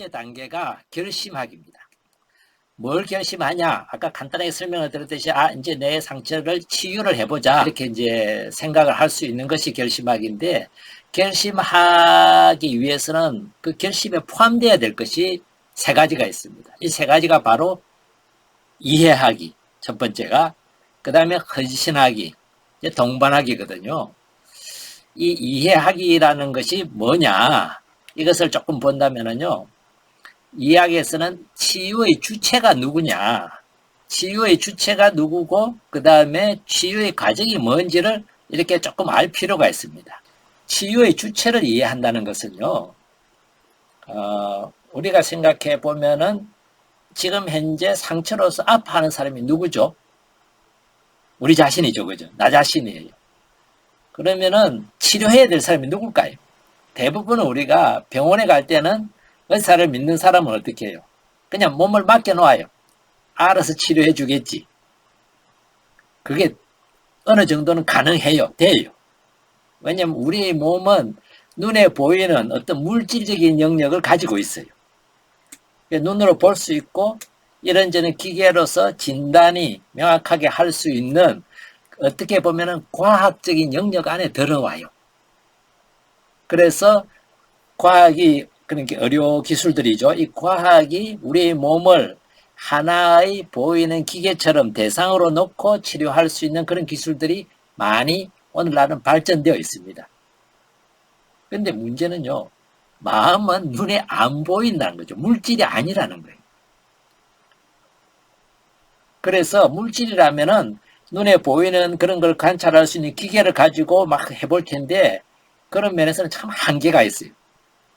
첫 번째 단계가 결심하기입니다. 뭘 결심하냐? 아까 간단하게 설명을 드렸듯이 아 이제 내 상처를 치유를 해보자 이렇게 이제 생각을 할 수 있는 것이 결심하기인데 결심하기 위해서는 그 결심에 포함되어야 될 것이 세 가지가 있습니다. 이 세 가지가 바로 이해하기 첫 번째가 그 다음에 헌신하기 동반하기거든요. 이 이해하기라는 것이 뭐냐? 이것을 조금 본다면은요. 이야기에서는 치유의 주체가 누구냐, 치유의 주체가 누구고, 그 다음에 치유의 과정이 뭔지를 이렇게 조금 알 필요가 있습니다. 치유의 주체를 이해한다는 것은요, 어, 우리가 생각해 보면은 지금 현재 상처로서 아파하는 사람이 누구죠? 우리 자신이죠, 그죠? 나 자신이에요. 그러면은 치료해야 될 사람이 누굴까요? 대부분 우리가 병원에 갈 때는 의사를 믿는 사람은 어떻게 해요? 그냥 몸을 맡겨놓아요. 알아서 치료해 주겠지. 그게 어느 정도는 가능해요. 돼요. 왜냐면 우리의 몸은 눈에 보이는 어떤 물질적인 영역을 가지고 있어요. 눈으로 볼 수 있고 이런저런 기계로서 진단이 명확하게 할 수 있는 어떻게 보면은 과학적인 영역 안에 들어와요. 그래서 과학이 그러니까 의료 기술들이죠. 이 과학이 우리 몸을 하나의 보이는 기계처럼 대상으로 놓고 치료할 수 있는 그런 기술들이 많이 오늘날은 발전되어 있습니다. 근데 문제는요, 마음은 눈에 안 보인다는 거죠. 물질이 아니라는 거예요. 그래서 물질이라면은 눈에 보이는 그런 걸 관찰할 수 있는 기계를 가지고 막 해볼 텐데 그런 면에서는 참 한계가 있어요.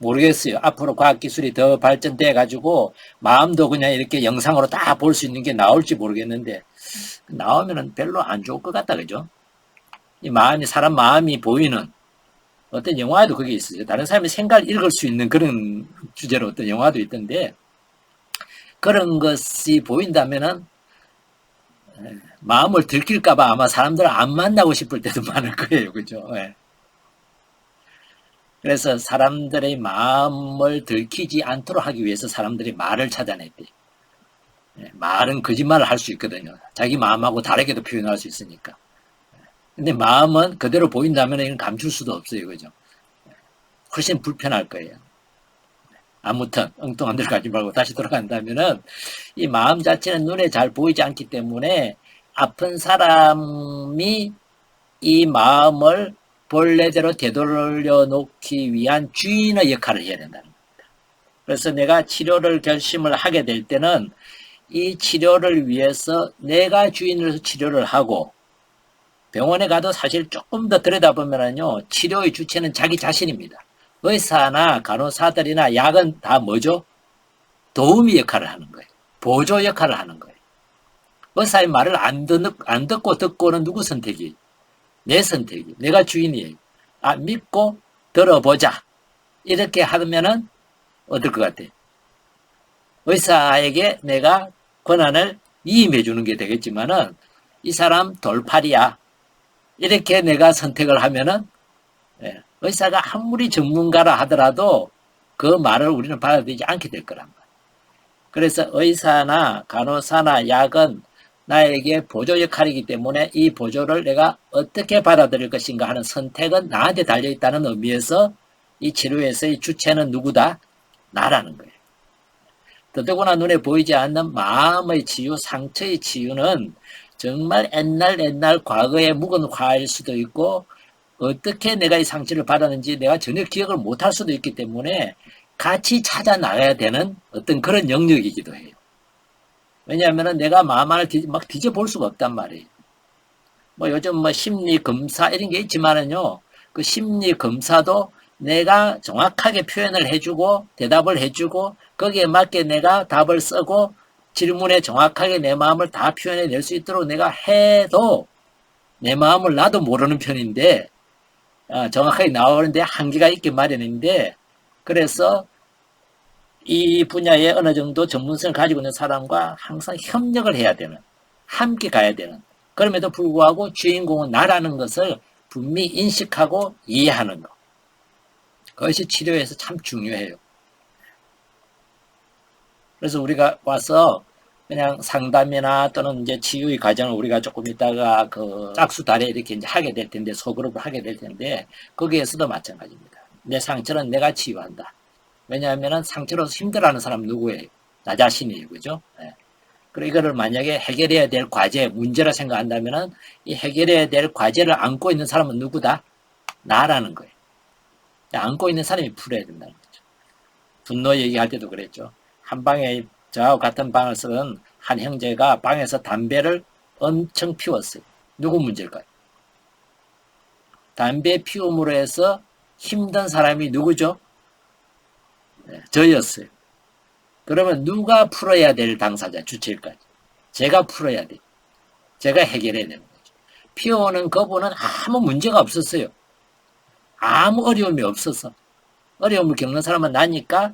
모르겠어요. 앞으로 과학기술이 더 발전돼 가지고 마음도 그냥 이렇게 영상으로 다 볼 수 있는 게 나올지 모르겠는데 나오면은 별로 안 좋을 것 같다 그죠? 이 마음이 사람 마음이 보이는 어떤 영화에도 그게 있어요. 다른 사람의 생각을 읽을 수 있는 그런 주제로 어떤 영화도 있던데 그런 것이 보인다면은 마음을 들킬까봐 아마 사람들 안 만나고 싶을 때도 많을 거예요. 그죠? 예. 그래서 사람들의 마음을 들키지 않도록 하기 위해서 사람들이 말을 찾아냈대. 예, 말은 거짓말을 할 수 있거든요. 자기 마음하고 다르게도 표현할 수 있으니까. 근데 마음은 그대로 보인다면 이건 감출 수도 없어요. 그죠? 훨씬 불편할 거예요. 아무튼 엉뚱한 데로 가지 말고 다시 돌아간다면은 이 마음 자체는 눈에 잘 보이지 않기 때문에 아픈 사람이 이 마음을 본래대로 되돌려 놓기 위한 주인의 역할을 해야 된다는 겁니다. 그래서 내가 치료를 결심을 하게 될 때는 이 치료를 위해서 내가 주인으로서 치료를 하고 병원에 가도 사실 조금 더 들여다보면요 치료의 주체는 자기 자신입니다. 의사나 간호사들이나 약은 다 뭐죠? 도우미 역할을 하는 거예요. 보조 역할을 하는 거예요. 의사의 말을 안, 듣, 안 듣고 듣고는 누구 선택이? 내 선택이. 내가 주인이에요. 아, 믿고 들어보자. 이렇게 하면은 어떨 것 같아요? 의사에게 내가 권한을 이임해 주는 게 되겠지만은 이 사람 돌팔이야. 이렇게 내가 선택을 하면은 예, 의사가 아무리 전문가라 하더라도 그 말을 우리는 받아들이지 않게 될 거란 말이에요. 그래서 의사나 간호사나 약은 나에게 보조 역할이기 때문에 이 보조를 내가 어떻게 받아들일 것인가 하는 선택은 나한테 달려있다는 의미에서 이 치료에서의 주체는 누구다? 나라는 거예요. 더더구나 눈에 보이지 않는 마음의 치유, 상처의 치유는 정말 옛날 옛날 과거의 묵은 화일 수도 있고 어떻게 내가 이 상처를 받았는지 내가 전혀 기억을 못할 수도 있기 때문에 같이 찾아 나가야 되는 어떤 그런 영역이기도 해요. 왜냐하면 내가 마음 안을 막 뒤져볼 수가 없단 말이에요. 뭐 요즘 뭐 심리 검사 이런 게 있지만은요, 그 심리 검사도 내가 정확하게 표현을 해주고 대답을 해주고 거기에 맞게 내가 답을 쓰고 질문에 정확하게 내 마음을 다 표현해 낼 수 있도록 내가 해도 내 마음을 나도 모르는 편인데 어, 정확하게 나오는데 한계가 있기 마련인데 그래서 이 분야에 어느 정도 전문성을 가지고 있는 사람과 항상 협력을 해야 되는, 함께 가야 되는, 그럼에도 불구하고 주인공은 나라는 것을 분명히 인식하고 이해하는 것. 그것이 치료에서 참 중요해요. 그래서 우리가 와서 그냥 상담이나 또는 이제 치유의 과정을 우리가 조금 있다가 그 짝수 달에 이렇게 이제 하게 될 텐데 소그룹을 하게 될 텐데 거기에서도 마찬가지입니다. 내 상처는 내가 치유한다. 왜냐하면은 상처로 힘들어하는 사람 누구예요? 나 자신이에요, 그죠? 예. 그리고 이거를 만약에 해결해야 될 과제, 문제라 생각한다면은 이 해결해야 될 과제를 안고 있는 사람은 누구다? 나라는 거예요. 안고 있는 사람이 풀어야 된다는 거죠. 분노 얘기할 때도 그랬죠. 한 방에 저하고 같은 방을 쓰는 한 형제가 방에서 담배를 엄청 피웠어요. 누구 문제일까요? 담배 피움으로 해서 힘든 사람이 누구죠? 네, 저였어요. 그러면 누가 풀어야 될 당사자, 주체일까요? 제가 풀어야 돼. 제가 해결해야 되는 거죠. 피워오는 그분은 아무 문제가 없었어요. 아무 어려움이 없어서. 어려움을 겪는 사람은 나니까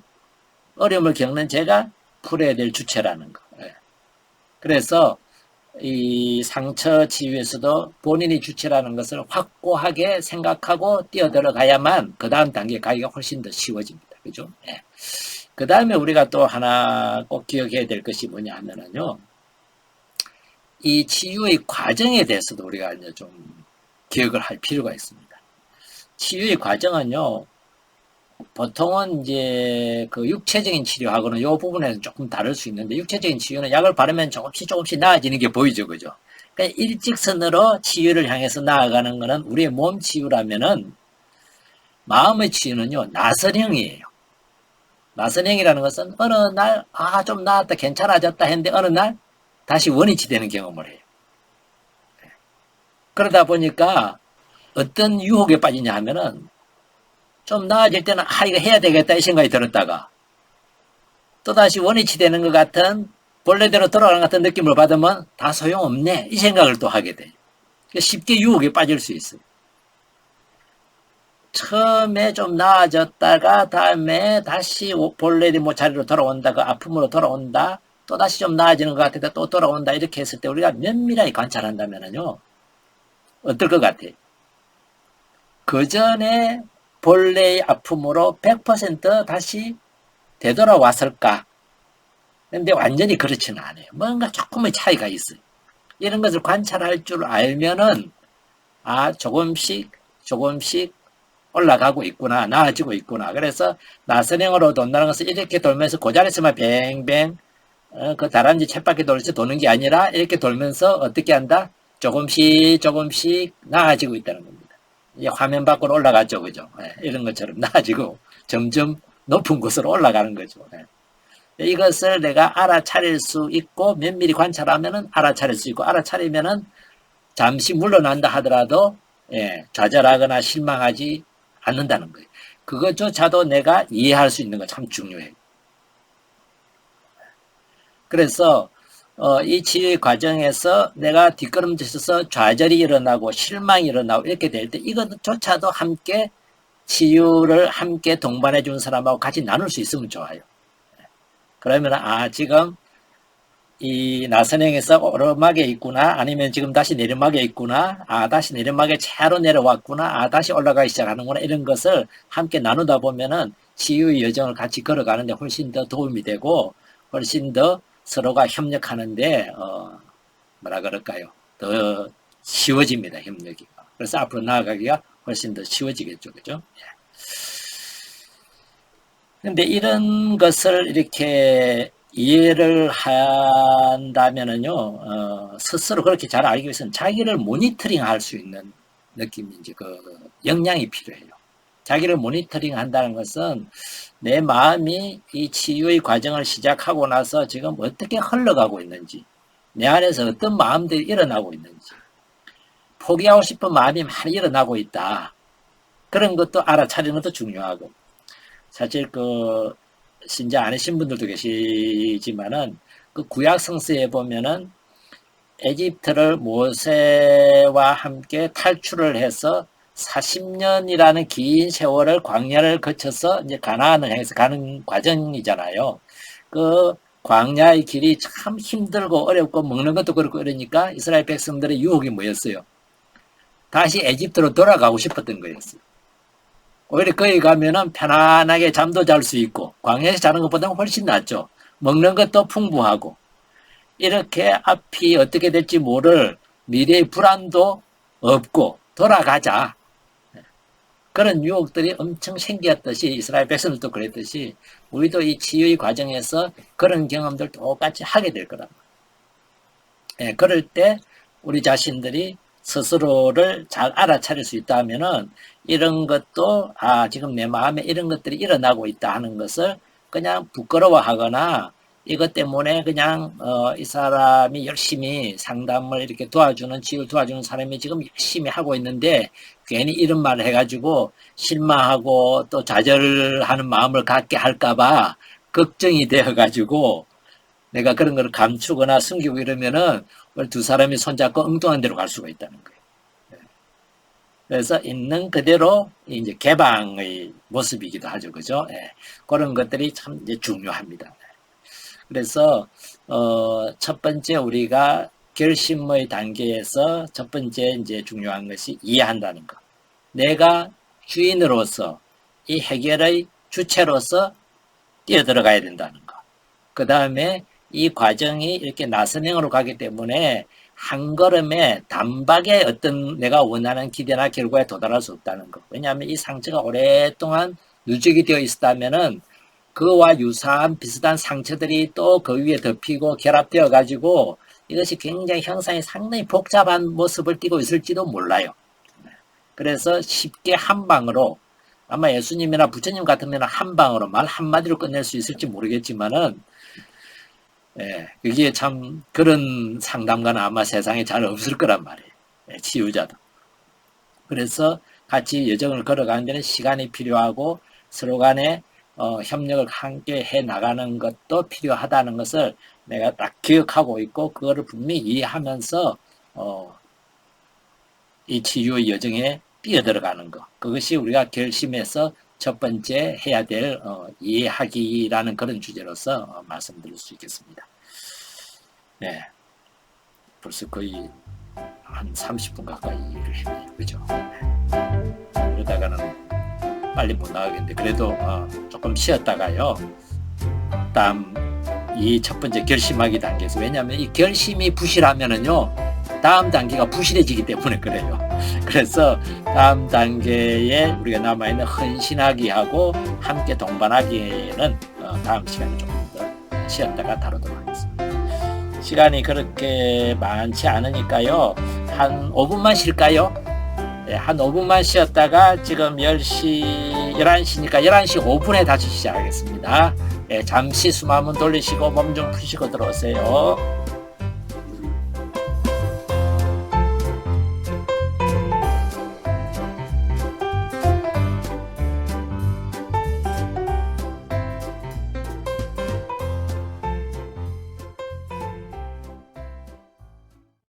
어려움을 겪는 제가 풀어야 될 주체라는 거. 예. 그래서 이 상처 치유에서도 본인이 주체라는 것을 확고하게 생각하고 뛰어들어가야만 그 다음 단계 가기가 훨씬 더 쉬워집니다. 그죠? 예. 그 다음에 우리가 또 하나 꼭 기억해야 될 것이 뭐냐 하면은요. 이 치유의 과정에 대해서도 우리가 이제 좀 기억을 할 필요가 있습니다. 치유의 과정은요. 보통은 이제 그 육체적인 치료하고는 이 부분에서 조금 다를 수 있는데 육체적인 치유는 약을 바르면 조금씩 조금씩 나아지는 게 보이죠, 그죠? 그러니까 일직선으로 치유를 향해서 나아가는 거는 우리의 몸 치유라면은 마음의 치유는요 나선형이에요. 나선형이라는 것은 어느 날 아 좀 나았다 괜찮아졌다 했는데 어느 날 다시 원위치 되는 경험을 해요. 그러다 보니까 어떤 유혹에 빠지냐 하면은 좀 나아질 때는 아 이거 해야 되겠다 이 생각이 들었다가 또다시 원위치 되는 것 같은 본래대로 돌아가는 것 같은 느낌을 받으면 다 소용없네 이 생각을 또 하게 돼요. 그러니까 쉽게 유혹에 빠질 수 있어요. 처음에 좀 나아졌다가 다음에 다시 본래 뭐 자리로 돌아온다 그 아픔으로 돌아온다 또 다시 좀 나아지는 것 같은데 또 돌아온다 이렇게 했을 때 우리가 면밀하게 관찰한다면요 어떨 것 같아요? 그 전에 본래의 아픔으로 100% 다시 되돌아왔을까? 근데 완전히 그렇지는 않아요. 뭔가 조금의 차이가 있어요. 이런 것을 관찰할 줄 알면은 아 조금씩 조금씩 올라가고 있구나 나아지고 있구나. 그래서 나선형으로 돈다는 것은 이렇게 돌면서 그 자리에서만 뱅뱅 어, 그 다람쥐 쳇바퀴 돌면서 도는 게 아니라 이렇게 돌면서 어떻게 한다? 조금씩 조금씩 나아지고 있다는 겁니다. 이제 화면 밖으로 올라가죠 그죠? 네, 이런 것처럼 나아지고 점점 높은 곳으로 올라가는 거죠. 네. 이것을 내가 알아차릴 수 있고 면밀히 관찰하면은 알아차릴 수 있고 알아차리면은 잠시 물러난다 하더라도 예, 좌절하거나 실망하지 않는다는 거예요. 그것조차도 내가 이해할 수 있는 거 참 중요해요. 그래서 어, 이 치유의 과정에서 내가 뒷걸음질쳐서 좌절이 일어나고 실망이 일어나고 이렇게 될 때 이것조차도 함께 치유를 함께 동반해 준 사람하고 같이 나눌 수 있으면 좋아요. 그러면 아 지금 이 나선행에서 오르막에 있구나? 아니면 지금 다시 내리막에 있구나? 아 다시 내리막에 차로 내려왔구나? 아 다시 올라가기 시작하는구나? 이런 것을 함께 나누다 보면은 치유의 여정을 같이 걸어가는데 훨씬 더 도움이 되고 훨씬 더 서로가 협력하는데 어 뭐라 그럴까요? 더 쉬워집니다 협력이. 그래서 앞으로 나아가기가 훨씬 더 쉬워지겠죠 그죠? 예. 근데 이런 것을 이렇게 이해를 한다면은요, 어, 스스로 그렇게 잘 알기 위해서는 자기를 모니터링 할 수 있는 느낌인지, 그, 역량이 필요해요. 자기를 모니터링 한다는 것은 내 마음이 이 치유의 과정을 시작하고 나서 지금 어떻게 흘러가고 있는지, 내 안에서 어떤 마음들이 일어나고 있는지, 포기하고 싶은 마음이 많이 일어나고 있다. 그런 것도 알아차리는 것도 중요하고, 사실 그, 신자 아니신 분들도 계시지만은 그 구약 성서에 보면은 에집트를 모세와 함께 탈출을 해서 40년이라는 긴 세월을 광야를 거쳐서 이제 가나안을 향해서 가는 과정이잖아요. 그 광야의 길이 참 힘들고 어렵고 먹는 것도 그렇고 이러니까 이스라엘 백성들의 유혹이 뭐였어요? 다시 에집트로 돌아가고 싶었던 거였어요. 오히려 거기 가면은 편안하게 잠도 잘 수 있고 광야에서 자는 것보다는 훨씬 낫죠. 먹는 것도 풍부하고 이렇게 앞이 어떻게 될지 모를 미래의 불안도 없고 돌아가자. 그런 유혹들이 엄청 생겼듯이 이스라엘 백성들도 그랬듯이 우리도 이 치유의 과정에서 그런 경험들 똑같이 하게 될 거란 말이에요. 예, 그럴 때 우리 자신들이 스스로를 잘 알아차릴 수 있다면은 이런 것도 아 지금 내 마음에 이런 것들이 일어나고 있다 하는 것을 그냥 부끄러워하거나 이것 때문에 그냥 어, 이 사람이 열심히 상담을 이렇게 도와주는 치유 도와주는 사람이 지금 열심히 하고 있는데 괜히 이런 말을 해가지고 실망하고 또 좌절하는 마음을 갖게 할까봐 걱정이 되어가지고 내가 그런 걸 감추거나 숨기고 이러면은 두 사람이 손잡고 엉뚱한 데로 갈 수가 있다는 거예요. 네. 그래서 있는 그대로 이제 개방의 모습이기도 하죠, 그죠? 예. 그런 것들이 참 이제 중요합니다. 그래서 어, 첫 번째 우리가 결심의 단계에서 첫 번째 이제 중요한 것이 이해한다는 것. 내가 주인으로서 이 해결의 주체로서 뛰어들어가야 된다는 것. 그 다음에 이 과정이 이렇게 나선행으로 가기 때문에 한 걸음에 단박에 어떤 내가 원하는 기대나 결과에 도달할 수 없다는 것. 왜냐하면 이 상처가 오랫동안 누적이 되어 있었다면은 그와 유사한 비슷한 상처들이 또 그 위에 덮이고 결합되어 가지고 이것이 굉장히 형상이 상당히 복잡한 모습을 띠고 있을지도 몰라요. 그래서 쉽게 한 방으로 아마 예수님이나 부처님 같으면 한 방으로 말 한마디로 끝낼 수 있을지 모르겠지만은 예, 그게 참 그런 상담가는 아마 세상에 잘 없을 거란 말이에요. 예, 치유자도. 그래서 같이 여정을 걸어가는 데는 시간이 필요하고 서로 간에 어, 협력을 함께 해 나가는 것도 필요하다는 것을 내가 딱 기억하고 있고 그거를 분명히 이해하면서 어, 이 치유의 여정에 뛰어들어가는 것 그것이 우리가 결심해서 첫 번째 해야 될 어, 이해하기라는 그런 주제로서 어, 말씀드릴 수 있겠습니다. 네, 벌써 거의 한 30분 가까이 일을 했네요. 그죠? 네. 이러다가는 빨리 못 나가겠는데 그래도 어, 조금 쉬었다가요. 다음 이 첫 번째 결심하기 단계에서 왜냐하면 이 결심이 부실하면은요 다음 단계가 부실해지기 때문에 그래요. 그래서 다음 단계에 우리가 남아있는 헌신하기하고 함께 동반하기에는 어, 다음 시간에 조금 더 쉬었다가 다루도록 하겠습니다. 시간이 그렇게 많지 않으니까요. 한 5분만 쉴까요? 네, 한 5분만 쉬었다가 지금 10시, 11시니까 11시 5분에 다시 시작하겠습니다. 네, 잠시 숨 한번 돌리시고 몸 좀 푸시고 들어오세요.